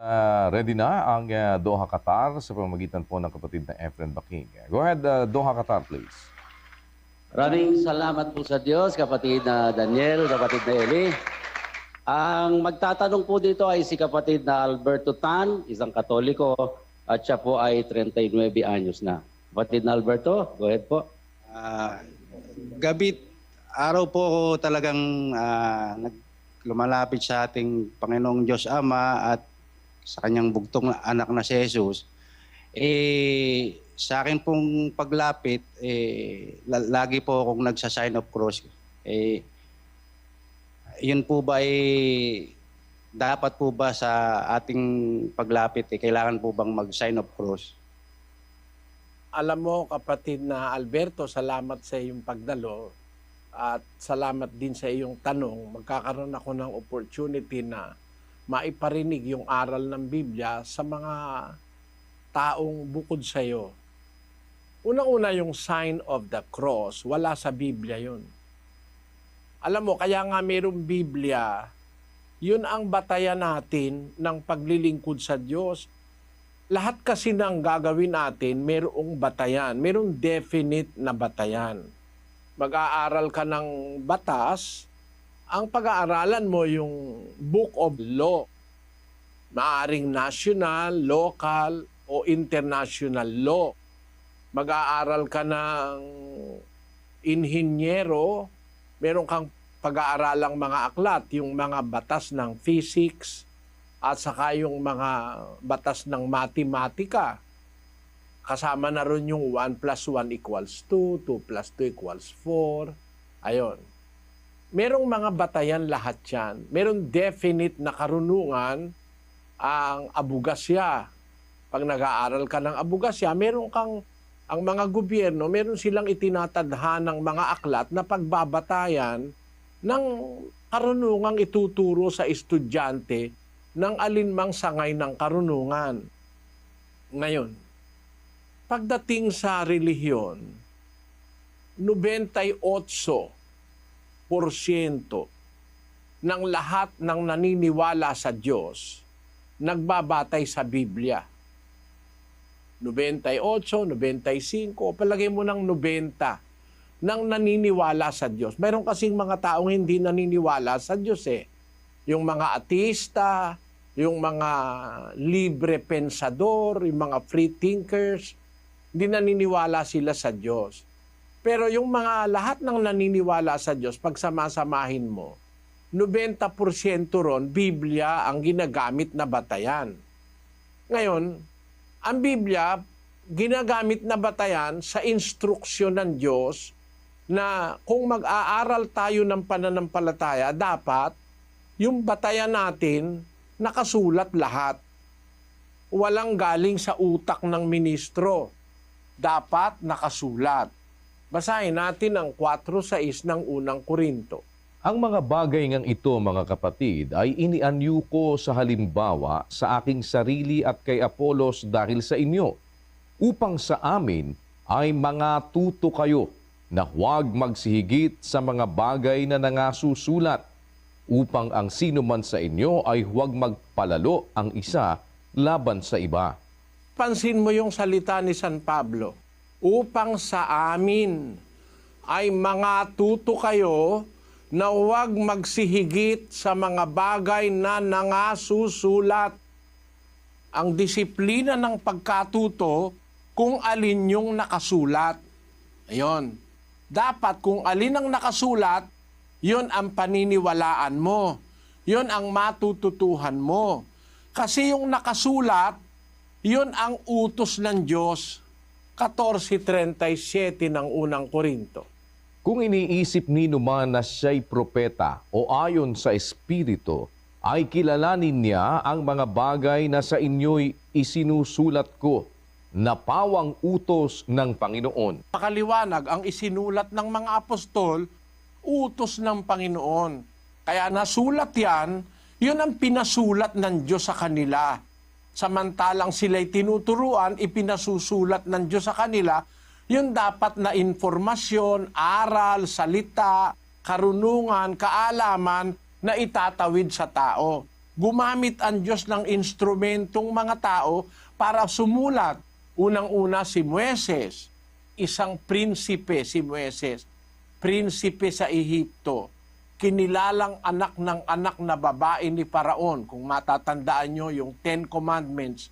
Ah, ready na ang ah, Doha Qatar sa pamamagitan po ng kapatid na Efren Baking. Go ahead, ah, Doha Qatar, please. Maraming salamat po sa Diyos, kapatid na Daniel, kapatid na Eli. Ang magtatanong po dito ay si kapatid na Alberto Tan, isang katoliko, at siya po ay 39 anyos na. Kapatid na Alberto, go ahead po. Ah, gabi, araw po ako talagang nag, lumalapit sa ating Panginoong Diyos Ama at sa kanyang bugtong anak na si Jesus. Eh, sa akin pong paglapit, eh, la- lagi po akong nagsa-sign of cross. Eh, yun po ba eh, dapat po ba sa ating paglapit, eh, kailangan po bang mag-sign of cross? Alam mo kapatid na Alberto, salamat sa iyong pagdalo at salamat din sa iyong tanong. Magkakaroon ako ng opportunity na maiparinig yung aral ng Biblia sa mga taong bukod sa iyo. Unang-una yung sign of the cross, wala sa Biblia yun. Alam mo, kaya nga mayroong Biblia, yun ang batayan natin ng paglilingkod sa Diyos lahat kasi ng gagawin natin, merong batayan. Merong definite na batayan. Mag-aaral ka ng batas, ang pag-aaralan mo yung Book of Law. Maaring national, local, o international law. Mag-aaral ka ng inhinyero, meron kang pag-aaralang mga aklat, yung mga batas ng physics, at saka yung mga batas ng matematika. Kasama na rin yung 1 plus 1 equals 2, 2 plus 2 equals 4. Ayon. Merong mga batayan lahat yan. Merong definite na karunungan ang abugasya. Pag nag-aaral ka ng abugasya, meron kang ang mga gobyerno, meron silang itinatadhan ng mga aklat na pagbabatayan ng karunungang ituturo sa estudyante ng alinmang sangay ng karunungan. Ngayon, pagdating sa relihiyon, 98% ng lahat ng naniniwala sa Diyos nagbabatay sa Biblia. 98, 95, palagay mo ng 90 ng naniniwala sa Diyos. Mayroon kasing mga taong hindi naniniwala sa Diyos eh yung mga ateista, yung mga libre pensador, yung mga free thinkers, hindi naniniwala sila sa Diyos. Pero yung mga lahat ng naniniwala sa Diyos, pag samasamahin mo, 90% ron, Biblia ang ginagamit na batayan. Ngayon, ang Biblia, ginagamit na batayan sa instruksyon ng Diyos na kung mag-aaral tayo ng pananampalataya, dapat yung batayan natin, nakasulat lahat. Walang galing sa utak ng ministro. Dapat nakasulat. Basahin natin ang 4.6 ng unang Korinto. Ang mga bagay ngang ito, mga kapatid, ay inianyo ko sa halimbawa sa aking sarili at kay Apolos dahil sa inyo, upang sa amin ay mga tuto kayo na huwag magsihigit sa mga bagay na nangasusulat upang ang sino man sa inyo ay huwag magpalalo ang isa laban sa iba. Pansin mo yung salita ni San Pablo. Upang sa amin ay mga tuto kayo na huwag magsihigit sa mga bagay na nangasusulat. Ang disiplina ng pagkatuto kung alin yung nakasulat. Ayon. Dapat kung alin ang nakasulat, yon ang paniniwalaan mo. Yon ang matututuhan mo. Kasi yung nakasulat, yon ang utos ng Diyos. 14.37 ng unang Korinto. Kung iniisip ni man na siya'y propeta o ayon sa Espiritu, ay kilalanin niya ang mga bagay na sa inyo'y isinusulat ko na pawang utos ng Panginoon. Pakaliwanag, ang isinulat ng mga apostol, utos ng Panginoon. Kaya nasulat yan, yun ang pinasulat ng Diyos sa kanila. Samantalang sila'y tinuturuan, ipinasusulat ng Diyos sa kanila, yun dapat na informasyon, aral, salita, karunungan, kaalaman na itatawid sa tao. gumamit ang Diyos ng instrumentong mga tao para sumulat. Unang-una si Mueses, isang prinsipe si Mueses, prinsipe sa Ehipto, kinilalang anak ng anak na babae ni Paraon. Kung matatandaan nyo yung Ten Commandments,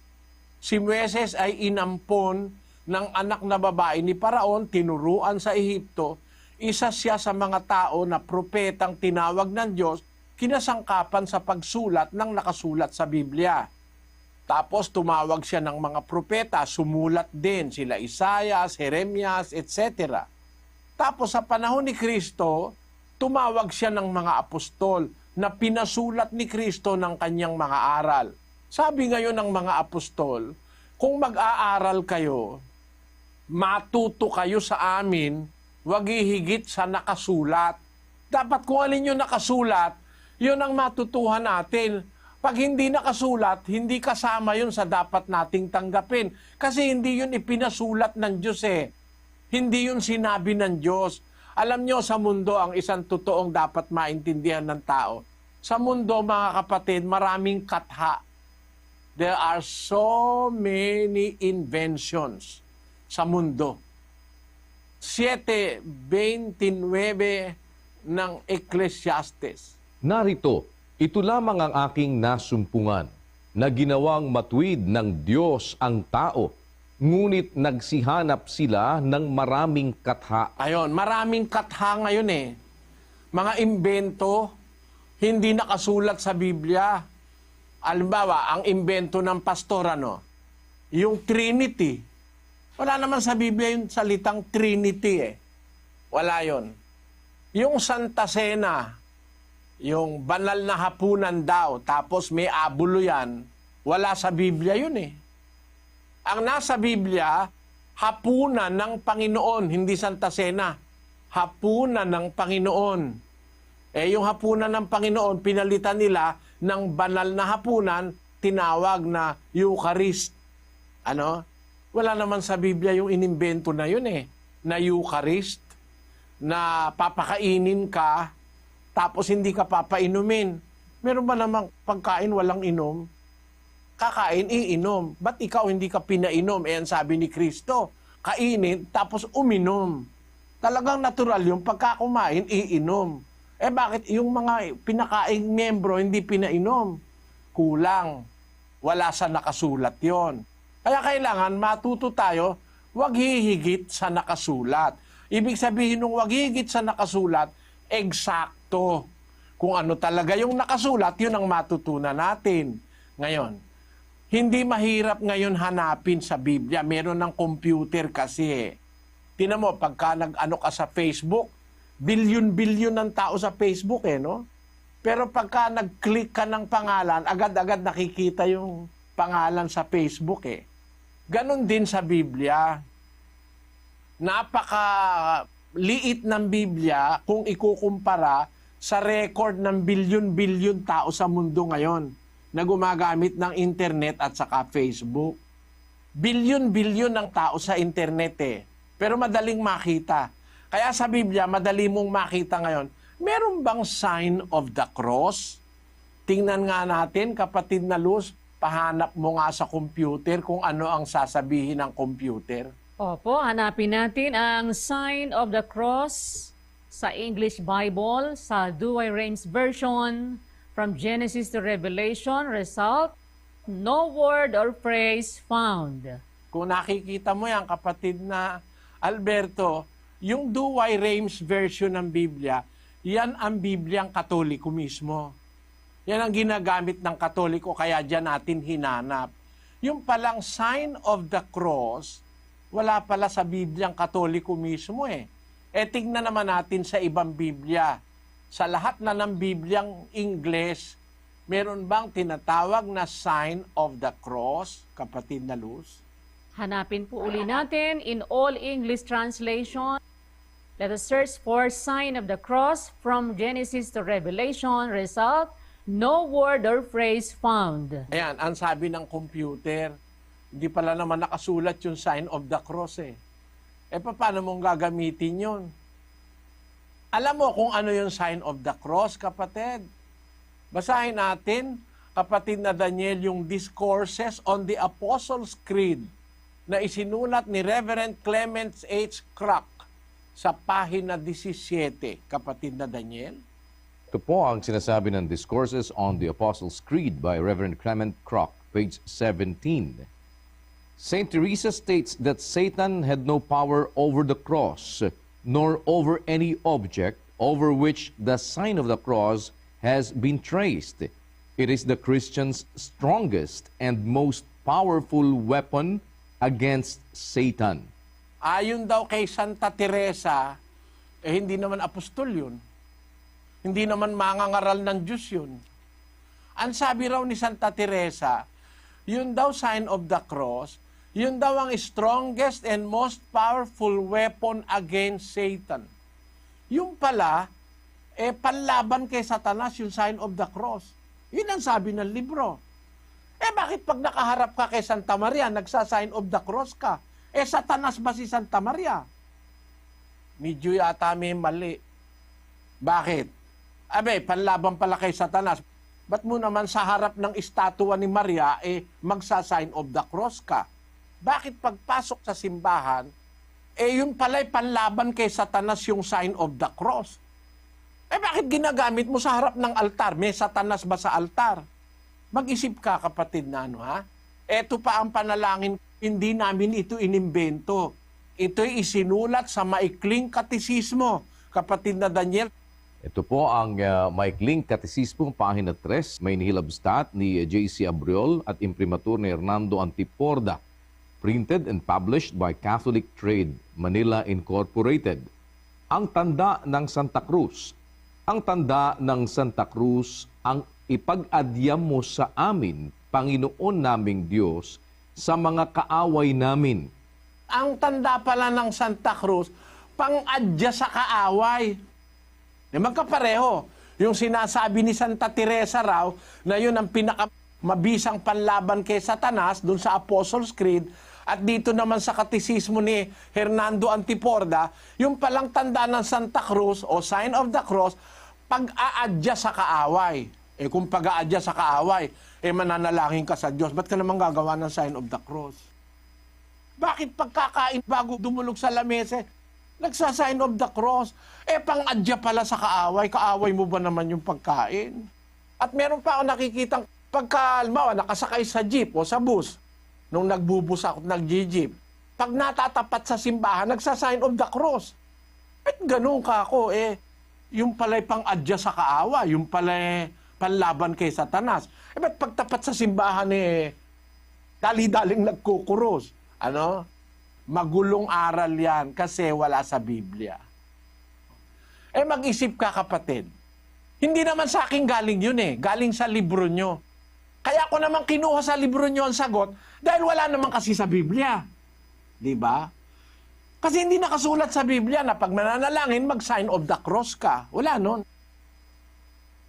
si Mueses ay inampon ng anak na babae ni Paraon, tinuruan sa Ehipto, isa siya sa mga tao na propetang tinawag ng Diyos, kinasangkapan sa pagsulat ng nakasulat sa Biblia. Tapos tumawag siya ng mga propeta, sumulat din sila Isaias, Jeremias, etc. Tapos sa panahon ni Kristo, tumawag siya ng mga apostol na pinasulat ni Kristo ng kanyang mga aral. Sabi ngayon ng mga apostol, kung mag-aaral kayo, matuto kayo sa amin, wag ihigit sa nakasulat. Dapat kung alin yung nakasulat, yun ang matutuhan natin. Pag hindi nakasulat, hindi kasama yun sa dapat nating tanggapin. Kasi hindi yun ipinasulat ng Diyos eh. Hindi yun sinabi ng Diyos. Alam nyo, sa mundo, ang isang totoong dapat maintindihan ng tao. Sa mundo, mga kapatid, maraming katha. There are so many inventions sa mundo. 7.29 ng Ecclesiastes. Narito, ito lamang ang aking nasumpungan na ginawang matuwid ng Diyos ang tao, ngunit nagsihanap sila ng maraming katha. Ayon, maraming katha ngayon eh. Mga imbento, hindi nakasulat sa Biblia. Alimbawa, ang imbento ng pastor, ano? Yung Trinity. Wala naman sa Biblia yung salitang Trinity eh. Wala yon. Yung Santa Cena, yung banal na hapunan daw, tapos may abulo yan, wala sa Biblia yun eh. Ang nasa Biblia, hapunan ng Panginoon, hindi Santa Cena. Hapunan ng Panginoon. Eh yung hapunan ng Panginoon, pinalitan nila ng banal na hapunan, tinawag na Eucharist. Ano? Wala naman sa Biblia yung inimbento na yun eh, na Eucharist, na papakainin ka, tapos hindi ka papainumin. Meron ba namang pagkain walang inom? Kakain, iinom. Ba't ikaw hindi ka pinainom? Eh, ang sabi ni Kristo, kainin, tapos uminom. Talagang natural yung pagka kumain, iinom. Eh bakit yung mga pinakaing membro hindi pinainom? Kulang. Wala sa nakasulat yon. Kaya kailangan matuto tayo, wag hihigit sa nakasulat. Ibig sabihin nung wag hihigit sa nakasulat, eksakto. Kung ano talaga yung nakasulat, yun ang matutunan natin. Ngayon, hindi mahirap ngayon hanapin sa Biblia. Meron ng computer kasi. Tinan mo, pagka nag-ano ka sa Facebook, bilyon-bilyon ng tao sa Facebook eh, no? Pero pagka nag-click ka ng pangalan, agad-agad nakikita yung pangalan sa Facebook eh. Ganon din sa Biblia. Napaka liit ng Biblia kung ikukumpara sa record ng bilyon-bilyon tao sa mundo ngayon na gumagamit ng internet at saka Facebook. Bilyon-bilyon ng tao sa internet eh. Pero madaling makita. Kaya sa Biblia, madali mong makita ngayon, meron bang sign of the cross? Tingnan nga natin, kapatid na Luz, pahanap mo nga sa computer kung ano ang sasabihin ng computer. Opo, hanapin natin ang sign of the cross sa English Bible, sa Douay Rheims Version, from Genesis to Revelation, result, no word or phrase found. Kung nakikita mo yan, kapatid na Alberto, yung Douay Rheims version ng Biblia, yan ang Bibliang Katoliko mismo. Yan ang ginagamit ng Katoliko, kaya dyan natin hinanap. Yung palang sign of the cross, wala pala sa Bibliang Katoliko mismo eh. E tignan naman natin sa ibang Biblia. Sa lahat na ng Bibliang Ingles, meron bang tinatawag na sign of the cross, kapatid na Luz? Hanapin po uli natin in all English translation. Let us search for sign of the cross from Genesis to Revelation, result, no word or phrase found. Ayan, ang sabi ng computer, hindi pala naman nakasulat yung sign of the cross eh. Eh, paano mong gagamitin yun? Alam mo kung ano yung sign of the cross, kapatid? Basahin natin. kapatid na Daniel, yung Discourses on the Apostles' Creed na isinulat ni Reverend Clements H. Crack sa pahina 17, kapatid na Daniel? Ito po ang sinasabi ng Discourses on the Apostles' Creed by Reverend Clement Crock, page 17. Saint Teresa states that Satan had no power over the cross, nor over any object over which the sign of the cross has been traced. It is the Christian's strongest and most powerful weapon against Satan. Ayon daw kay Santa Teresa, eh hindi naman apostol yun. Hindi naman mangangaral ng Diyos yun. Ang sabi raw ni Santa Teresa, yun daw sign of the cross, yun daw ang strongest and most powerful weapon against Satan. Yung pala, eh panlaban kay Satanas yung sign of the cross. Yun ang sabi ng libro. Eh bakit pag nakaharap ka kay Santa Maria, nagsa-sign of the cross ka? Eh Satanas ba si Santa Maria? Medyo yata may mali. Bakit? Abe, panlaban pala kay Satanas. Ba't mo naman sa harap ng estatwa ni Maria, eh, magsa-sign of the cross ka? Bakit pagpasok sa simbahan, eh, yun pala'y panlaban kay Satanas yung sign of the cross? Eh, bakit ginagamit mo sa harap ng altar? May Satanas ba sa altar? Mag-isip ka, kapatid na ano, ha? Ito pa ang panalangin, hindi namin ito inimbento. Ito'y isinulat sa maikling katisismo, kapatid na Daniel. Ito po ang uh, maikling katisismo, pahina 3, may nihilabstat ni J.C. Abriol at imprimatur ni Hernando Antiporda. Printed and published by Catholic Trade, Manila Incorporated. Ang tanda ng Santa Cruz. Ang tanda ng Santa Cruz ang ipag-adyam mo sa amin, Panginoon naming Diyos, sa mga kaaway namin. Ang tanda pala ng Santa Cruz, pang-adya sa kaaway. Eh, magkapareho. Yung sinasabi ni Santa Teresa raw na yun ang pinakamabisang panlaban kay Satanas dun sa Apostles' Creed at dito naman sa katisismo ni Hernando Antiporda, yung palang tanda ng Santa Cruz o sign of the cross, pag-aadya sa kaaway. Eh kung pag-aadya sa kaaway, eh mananalangin ka sa Diyos, ba't ka naman gagawa ng sign of the cross? Bakit pagkakain bago dumulog sa lamesa, nagsasign of the cross? Eh, pang-adya pala sa kaaway. Kaaway mo ba naman yung pagkain? At meron pa ako nakikitang pagka, halimbawa, nakasakay sa jeep o sa bus, nung nagbubus ako, nag-jeep, pag natatapat sa simbahan, nagsasign of the cross. Ba't ganun ka ako? Eh, yung pala'y pang-adya sa kaawa, yung pala'y panlaban kay Satanas. Eh, ba't pagtapat sa simbahan eh, dali-daling nagkukuros? Ano? Magulong aral yan kasi wala sa Biblia. Eh mag-isip ka kapatid. Hindi naman sa akin galing yun eh. Galing sa libro nyo. Kaya ako naman kinuha sa libro nyo ang sagot dahil wala naman kasi sa Biblia. Di ba? Kasi hindi nakasulat sa Biblia na pag mananalangin, mag-sign of the cross ka. Wala nun.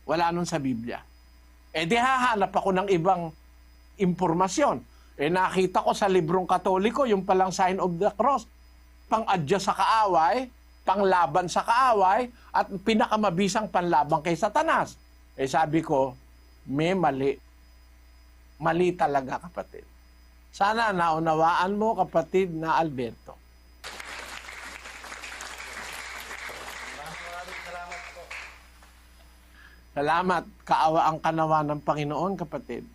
Wala nun sa Biblia. Eh di hahanap ako ng ibang impormasyon. Eh nakita ko sa librong katoliko, yung palang sign of the cross, pang-adya sa kaaway, panglaban sa kaaway, at pinakamabisang panlaban kay Satanas. Eh sabi ko, may mali. Mali talaga kapatid. Sana naunawaan mo kapatid na Alberto. Salamat. Kaawa ang kanawa ng Panginoon, kapatid.